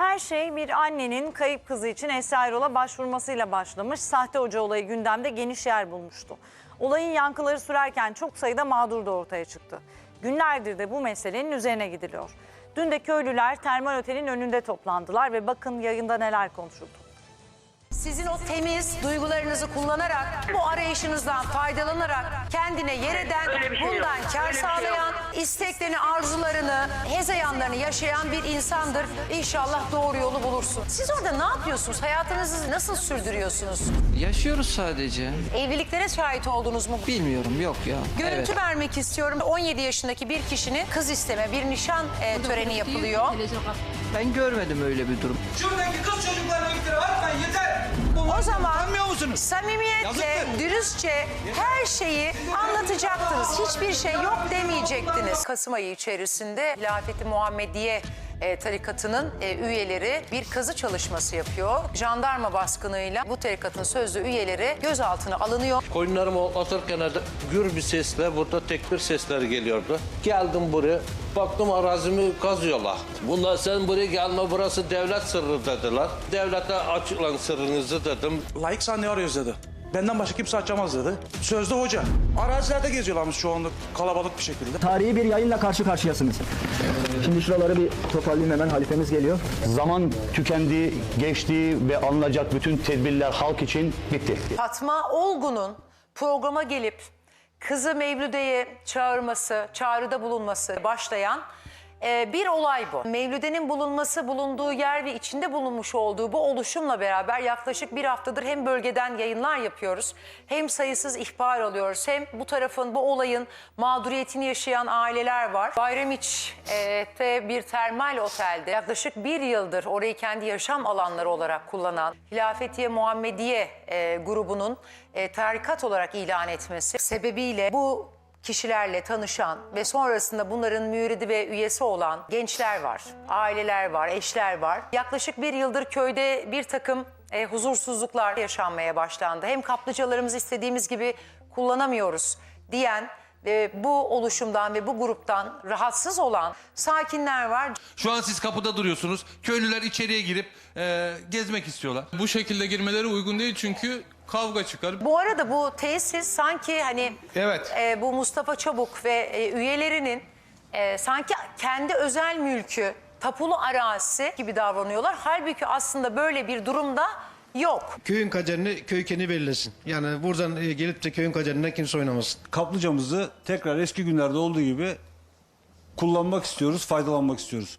Her şey bir annenin kayıp kızı için Esra Erol'a başvurmasıyla başlamış. Sahte hoca olayı gündemde geniş yer bulmuştu. Olayın yankıları sürerken çok sayıda mağdur da ortaya çıktı. Günlerdir de bu meselenin üzerine gidiliyor. Dün de köylüler termal otelin önünde toplandılar ve bakın yayında neler konuşuldu. Sizin o temiz duygularınızı kullanarak, bu arayışınızdan faydalanarak kendine yer eden, Öyle bir şey yok. bundan kar Öyle bir şey sağlayan, isteklerini, arzularını, hezeyanlarını yaşayan bir insandır. İnşallah doğru yolu bulursun. Siz orada ne yapıyorsunuz? Hayatınızı nasıl sürdürüyorsunuz? Yaşıyoruz sadece. Evliliklere şahit oldunuz mu? Bilmiyorum yok ya. Görüntü Evet. vermek istiyorum. 17 yaşındaki bir kişinin kız isteme, bir nişan e, töreni yapılıyor. Ben görmedim öyle bir durum. Şuradaki kız çocuklarına iftira atmayın yeter. O zaman musunuz? samimiyetle, Yazıktır. dürüstçe her şeyi anlatacaktınız. Hiçbir şey yok demeyecektiniz. Kasım ayı içerisinde Hilafeti Muhammediye e, tarikatının e, üyeleri bir kazı çalışması yapıyor. Jandarma baskınıyla bu tarikatın sözlü üyeleri gözaltına alınıyor. Koyunlarımı otlatırken de gür bir sesle burada tekbir sesleri geliyordu. Geldim buraya baktım arazimi kazıyorlar. Bunlar sen buraya gelme burası devlet sırrı dediler. Devlete açıklan sırrınızı dedim. Layık sahne arıyoruz dedi. Benden başka kimse açamaz dedi. Sözde hoca. Arazilerde geziyorlarmış şu anda kalabalık bir şekilde. Tarihi bir yayınla karşı karşıyasınız. Şimdi şuraları bir toparlayayım hemen halifemiz geliyor. Zaman tükendi, geçti ve alınacak bütün tedbirler halk için bitti. Fatma Olgun'un programa gelip kızı Mevlüde'ye çağırması, çağrıda bulunması başlayan e, bir olay bu. Mevlüde'nin bulunması, bulunduğu yer ve içinde bulunmuş olduğu bu oluşumla beraber yaklaşık bir haftadır hem bölgeden yayınlar yapıyoruz, hem sayısız ihbar alıyoruz, hem bu tarafın, bu olayın mağduriyetini yaşayan aileler var. Bayramiç'te bir termal otelde yaklaşık bir yıldır orayı kendi yaşam alanları olarak kullanan Hilafetiye Muhammediye e, grubunun e, tarikat olarak ilan etmesi sebebiyle bu kişilerle tanışan ve sonrasında bunların müridi ve üyesi olan gençler var, aileler var, eşler var. Yaklaşık bir yıldır köyde bir takım e, huzursuzluklar yaşanmaya başlandı. Hem kaplıcalarımızı istediğimiz gibi kullanamıyoruz diyen ve bu oluşumdan ve bu gruptan rahatsız olan sakinler var. Şu an siz kapıda duruyorsunuz. Köylüler içeriye girip e, gezmek istiyorlar. Bu şekilde girmeleri uygun değil çünkü kavga çıkar. Bu arada bu tesis sanki hani Evet. e, bu Mustafa Çabuk ve e, üyelerinin e, sanki kendi özel mülkü, tapulu arazisi gibi davranıyorlar. Halbuki aslında böyle bir durumda yok. Köyün kaderini köy kendi belirlesin. Yani buradan e, gelip de köyün kaderinden kimse oynamasın. kaplıcamızı tekrar eski günlerde olduğu gibi kullanmak istiyoruz, faydalanmak istiyoruz.